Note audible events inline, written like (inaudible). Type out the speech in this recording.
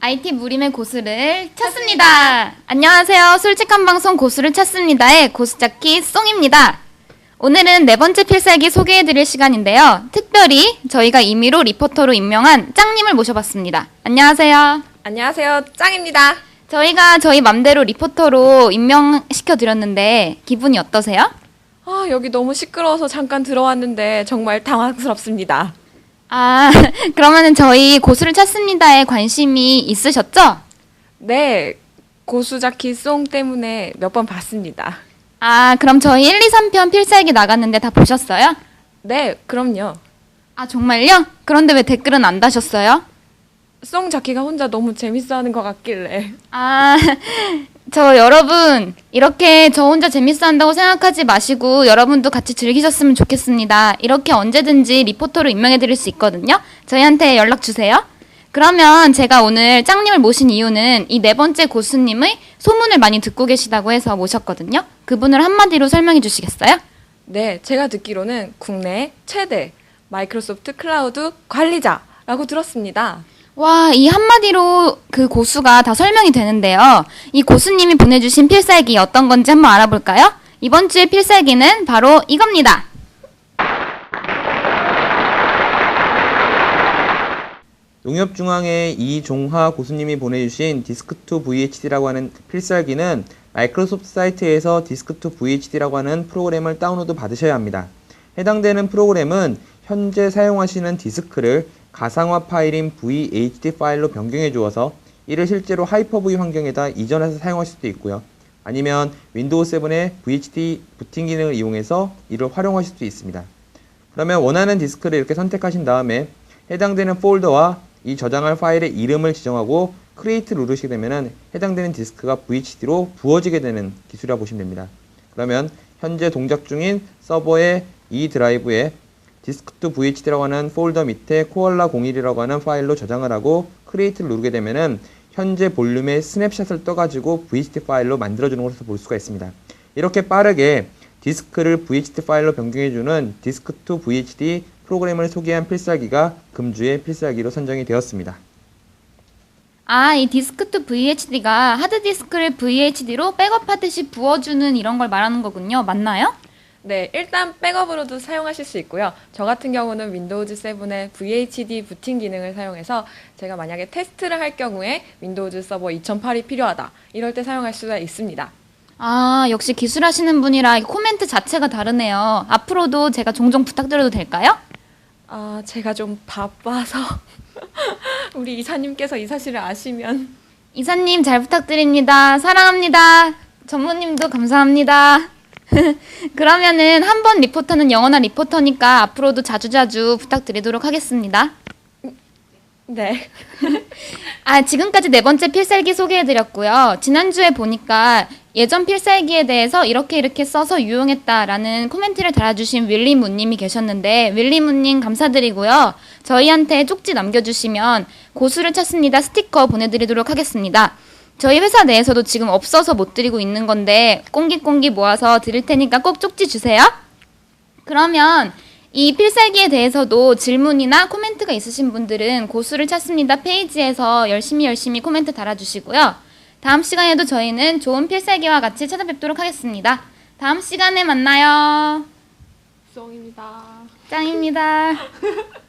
IT 무림의 고수를 찾습니다. 안녕하세요. 솔직한 방송 고수를 찾습니다의 고수잡기 송입니다. 오늘은 네 번째 필살기 소개해드릴 시간인데요. 특별히 저희가 임의로 리포터로 임명한 짱님을 모셔봤습니다. 안녕하세요. 안녕하세요. 짱입니다. 저희가 저희 맘대로 리포터로 임명시켜드렸는데 기분이 어떠세요? 아, 여기 너무 시끄러워서 잠깐 들어왔는데 정말 당황스럽습니다. 아, (laughs) 그러면은 저희 고수를 찾습니다에 관심이 있으셨죠? 네, 고수자키 송 때문에 몇 번 봤습니다. 아, 그럼 저희 1, 2, 3편 필살기 나갔는데 다 보셨어요? 네, 그럼요. 아, 정말요? 그런데 왜 댓글은 안 다셨어요? 송 자키가 혼자 너무 재밌어 하는 것 같길래. 아, 저 여러분, 이렇게 저 혼자 재밌어 한다고 생각하지 마시고 여러분도 같이 즐기셨으면 좋겠습니다. 이렇게 언제든지 리포터로 임명해 드릴 수 있거든요. 저희한테 연락 주세요. 그러면 제가 오늘 짱님을 모신 이유는 이 네 번째 고수님의 소문을 많이 듣고 계시다고 해서 모셨거든요. 그분을 한마디로 설명해 주시겠어요? 네, 제가 듣기로는 국내 최대 마이크로소프트 클라우드 관리자라고 들었습니다. 와, 이 한마디로 그 고수가 다 설명이 되는데요. 이 고수님이 보내주신 필살기 어떤 건지 한번 알아볼까요? 이번 주의 필살기는 바로 이겁니다. 농협중앙의 이종화 고수님이 보내주신 디스크2 VHD라고 하는 필살기는 마이크로소프트 사이트에서 디스크2 VHD라고 하는 프로그램을 다운로드 받으셔야 합니다. 해당되는 프로그램은 현재 사용하시는 디스크를 가상화 파일인 VHD 파일로 변경해 주어서 이를 실제로 하이퍼V 환경에다 이전해서 사용하실 수도 있고요. 아니면 윈도우 7의 VHD 부팅 기능을 이용해서 이를 활용하실 수 있습니다. 그러면 원하는 디스크를 이렇게 선택하신 다음에 해당되는 폴더와 이 저장할 파일의 이름을 지정하고 크리에이트 누르시게 되면은 해당되는 디스크가 VHD로 부어지게 되는 기술이라고 보시면 됩니다. 그러면 현재 동작 중인 서버의 이 드라이브에 디스크2 VHD라고 하는 폴더 밑에 코알라 01이라고 하는 파일로 저장을 하고 크리에이트를 누르게 되면은 현재 볼륨의 스냅샷을 떠가지고 VHD 파일로 만들어주는 것을 볼 수가 있습니다. 이렇게 빠르게 디스크를 VHD 파일로 변경해주는 디스크2 VHD 프로그램을 소개한 필살기가 금주의 필살기로 선정이 되었습니다. 아, 이 디스크2 VHD가 하드디스크를 VHD로 백업하듯이 부어주는 이런 걸 말하는 거군요. 맞나요? 네, 일단 백업으로도 사용하실 수 있고요. 저 같은 경우는 윈도우즈 7의 VHD 부팅 기능을 사용해서 제가 만약에 테스트를 할 경우에 윈도우즈 서버 2008이 필요하다. 이럴 때 사용할 수가 있습니다. 아, 역시 기술하시는 분이라 이 코멘트 자체가 다르네요. 앞으로도 제가 종종 부탁드려도 될까요? 아, 제가 좀 바빠서 (laughs) 우리 이사님께서 이 사실을 아시면 이사님 잘 부탁드립니다. 사랑합니다. 전무님도 감사합니다. (laughs) 그러면은 한 번 리포터는 영원한 리포터니까 앞으로도 자주자주 부탁드리도록 하겠습니다. 네. (laughs) 아, 지금까지 네 번째 필살기 소개해드렸고요. 지난주에 보니까 예전 필살기에 대해서 이렇게 이렇게 써서 유용했다라는 코멘트를 달아주신 윌리무님이 계셨는데, 윌리무님 감사드리고요. 저희한테 쪽지 남겨주시면 고수를 찾습니다 스티커 보내드리도록 하겠습니다. 저희 회사 내에서도 지금 없어서 못 드리고 있는 건데, 꽁기꽁기 모아서 드릴 테니까 꼭 쪽지 주세요. 그러면 이 필살기에 대해서도 질문이나 코멘트가 있으신 분들은 고수를 찾습니다 페이지에서 열심히 열심히 코멘트 달아주시고요. 다음 시간에도 저희는 좋은 필살기와 같이 찾아뵙도록 하겠습니다. 다음 시간에 만나요. 수홍입니다. 짱입니다. (laughs)